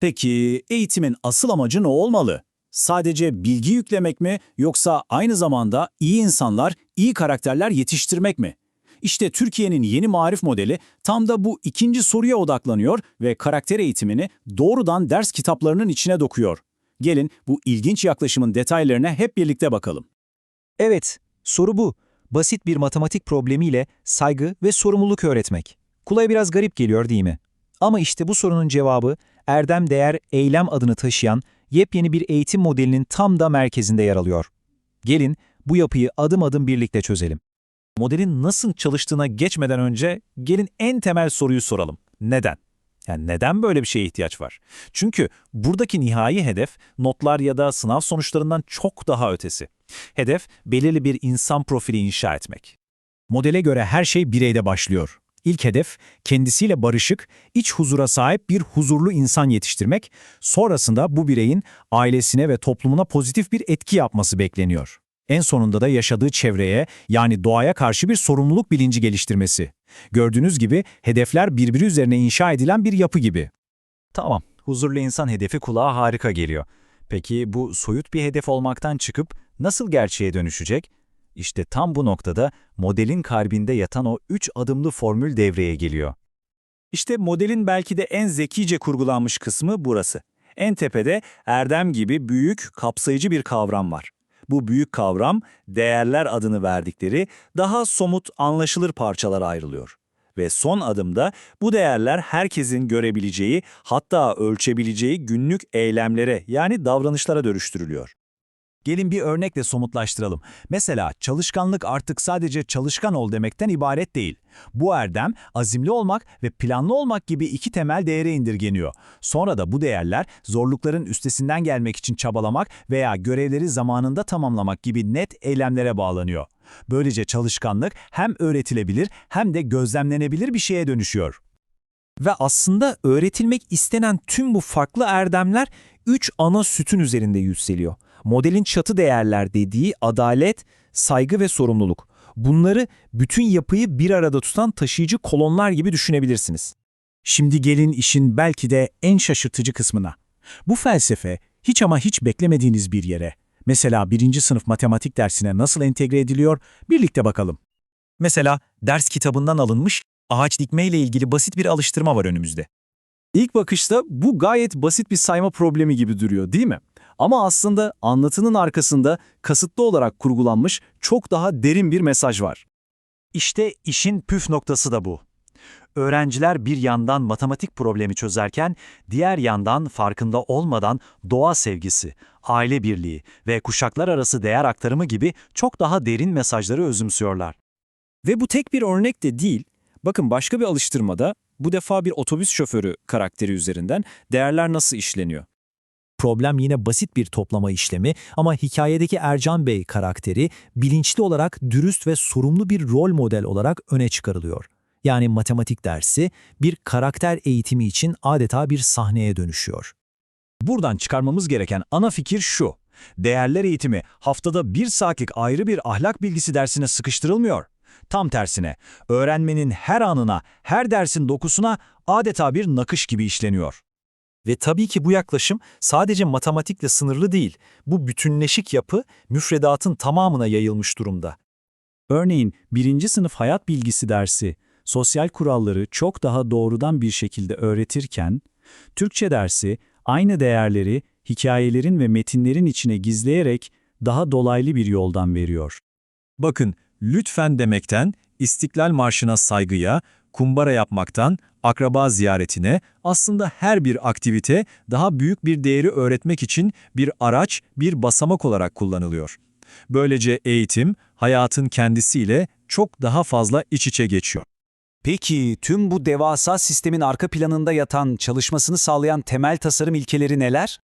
Peki eğitimin asıl amacı ne olmalı? Sadece bilgi yüklemek mi yoksa aynı zamanda iyi insanlar, iyi karakterler yetiştirmek mi? İşte Türkiye'nin yeni marif modeli tam da bu ikinci soruya odaklanıyor ve karakter eğitimini doğrudan ders kitaplarının içine dokuyor. Gelin bu ilginç yaklaşımın detaylarına hep birlikte bakalım. Evet, soru bu. Basit bir matematik problemiyle saygı ve sorumluluk öğretmek. Kulağa biraz garip geliyor değil mi? Ama işte bu sorunun cevabı erdem değer eylem adını taşıyan yepyeni bir eğitim modelinin tam da merkezinde yer alıyor. Gelin bu yapıyı adım adım birlikte çözelim. Modelin nasıl çalıştığına geçmeden önce gelin en temel soruyu soralım. Neden? Yani neden böyle bir şeye ihtiyaç var? Çünkü buradaki nihai hedef notlar ya da sınav sonuçlarından çok daha ötesi. Hedef belirli bir insan profili inşa etmek. Modele göre her şey bireyde başlıyor. İlk hedef kendisiyle barışık, iç huzura sahip bir huzurlu insan yetiştirmek, sonrasında bu bireyin ailesine ve toplumuna pozitif bir etki yapması bekleniyor. En sonunda da yaşadığı çevreye yani doğaya karşı bir sorumluluk bilinci geliştirmesi. Gördüğünüz gibi hedefler birbiri üzerine inşa edilen bir yapı gibi. Tamam, huzurlu insan hedefi kulağa harika geliyor. Peki bu soyut bir hedef olmaktan çıkıp nasıl gerçeğe dönüşecek? İşte tam bu noktada modelin kalbinde yatan o üç adımlı formül devreye geliyor. İşte modelin belki de en zekice kurgulanmış kısmı burası. En tepede erdem gibi büyük, kapsayıcı bir kavram var. Bu büyük kavram, değerler adını verdikleri daha somut, anlaşılır parçalara ayrılıyor. Ve son adımda bu değerler herkesin görebileceği, hatta ölçebileceği günlük eylemlere yani davranışlara dönüştürülüyor. Gelin bir örnekle somutlaştıralım. Mesela çalışkanlık artık sadece çalışkan ol demekten ibaret değil. Bu erdem, azimli olmak ve planlı olmak gibi iki temel değere indirgeniyor. Sonra da bu değerler zorlukların üstesinden gelmek için çabalamak veya görevleri zamanında tamamlamak gibi net eylemlere bağlanıyor. Böylece çalışkanlık hem öğretilebilir hem de gözlemlenebilir bir şeye dönüşüyor. Ve aslında öğretilmek istenen tüm bu farklı erdemler üç ana sütun üzerinde yükseliyor. Modelin çatı değerler dediği adalet, saygı ve sorumluluk. Bunları bütün yapıyı bir arada tutan taşıyıcı kolonlar gibi düşünebilirsiniz. Şimdi gelin işin belki de en şaşırtıcı kısmına. Bu felsefe hiç ama hiç beklemediğiniz bir yere, mesela birinci sınıf matematik dersine nasıl entegre ediliyor, birlikte bakalım. Mesela ders kitabından alınmış ağaç dikmeyle ilgili basit bir alıştırma var önümüzde. İlk bakışta bu gayet basit bir sayma problemi gibi duruyor değil mi? Ama aslında anlatının arkasında kasıtlı olarak kurgulanmış çok daha derin bir mesaj var. İşte işin püf noktası da bu. Öğrenciler bir yandan matematik problemi çözerken, diğer yandan farkında olmadan doğa sevgisi, aile birliği ve kuşaklar arası değer aktarımı gibi çok daha derin mesajları özümsüyorlar. Ve bu tek bir örnek de değil. Bakın başka bir alıştırmada bu defa bir otobüs şoförü karakteri üzerinden değerler nasıl işleniyor. Problem yine basit bir toplama işlemi ama hikayedeki Ercan Bey karakteri bilinçli olarak dürüst ve sorumlu bir rol model olarak öne çıkarılıyor. Yani matematik dersi bir karakter eğitimi için adeta bir sahneye dönüşüyor. Buradan çıkarmamız gereken ana fikir şu. Değerler eğitimi haftada bir saatlik ayrı bir ahlak bilgisi dersine sıkıştırılmıyor. Tam tersine, öğrenmenin her anına, her dersin dokusuna adeta bir nakış gibi işleniyor. Ve tabii ki bu yaklaşım sadece matematikle sınırlı değil. Bu bütünleşik yapı müfredatın tamamına yayılmış durumda. Örneğin birinci sınıf hayat bilgisi dersi sosyal kuralları çok daha doğrudan bir şekilde öğretirken, Türkçe dersi aynı değerleri hikayelerin ve metinlerin içine gizleyerek daha dolaylı bir yoldan veriyor. Bakın, lütfen demekten, İstiklal Marşı'na saygıya, kumbara yapmaktan, akraba ziyaretine aslında her bir aktivite daha büyük bir değeri öğretmek için bir araç, bir basamak olarak kullanılıyor. Böylece eğitim, hayatın kendisiyle çok daha fazla iç içe geçiyor. Peki tüm bu devasa sistemin arka planında yatan, çalışmasını sağlayan temel tasarım ilkeleri neler?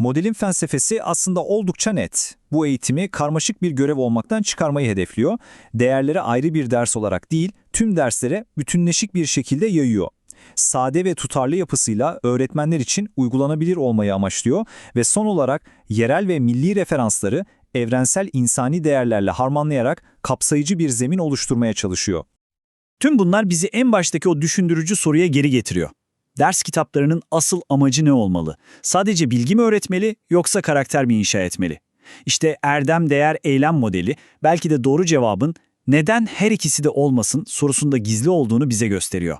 Modelin felsefesi aslında oldukça net. Bu eğitimi karmaşık bir görev olmaktan çıkarmayı hedefliyor. Değerleri ayrı bir ders olarak değil, tüm derslere bütünleşik bir şekilde yayıyor. Sade ve tutarlı yapısıyla öğretmenler için uygulanabilir olmayı amaçlıyor ve son olarak yerel ve milli referansları evrensel insani değerlerle harmanlayarak kapsayıcı bir zemin oluşturmaya çalışıyor. Tüm bunlar bizi en baştaki o düşündürücü soruya geri getiriyor. Ders kitaplarının asıl amacı ne olmalı? Sadece bilgi mi öğretmeli yoksa karakter mi inşa etmeli? İşte erdem değer eylem modeli belki de doğru cevabın neden her ikisi de olmasın sorusunda gizli olduğunu bize gösteriyor.